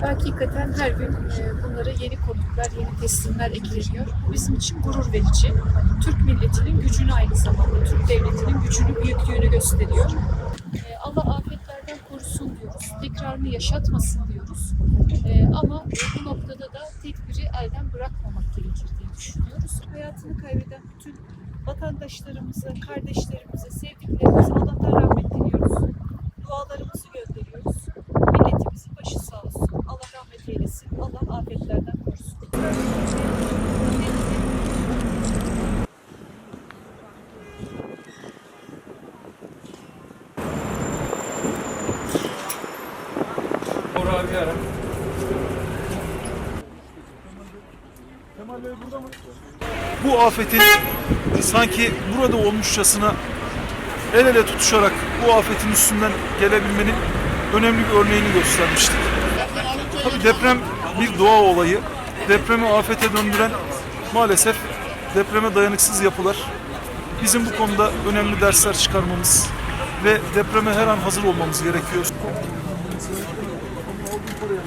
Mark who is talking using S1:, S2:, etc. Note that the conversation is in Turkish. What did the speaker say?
S1: Hakikaten her gün e, bunlara yeni konuklar, yeni teslimler ekleniyor. Bu bizim için gurur verici. Türk milletinin gücünü aynı zamanda, Türk devletinin gücünü, büyüklüğünü gösteriyor. E, Allah afetlerden korusun diyoruz. Tekrarını yaşatmasın diyoruz. E, ama bu noktada da tedbiri elden bırakmamak gerekir diye düşünüyoruz. Hayatını kaybeden bütün vatandaşlarımıza, kardeşlerimize, sevdiklerimize Allah'tan rahmet diliyoruz. Dualarımızı gönderiyoruz. Milletimizin başı sağ olsun. Allah rahmet eylesin. Allah afetlerden korusun.
S2: Ara.
S3: bu afetin sanki burada olmuşçasına el ele tutuşarak bu afetin üstünden gelebilmenin önemli bir örneğini göstermiştik. Tabii deprem bir doğa olayı. Depremi afete döndüren maalesef depreme dayanıksız yapılar. Bizim bu konuda önemli dersler çıkarmamız ve depreme her an hazır olmamız gerekiyor. Oldu buraya.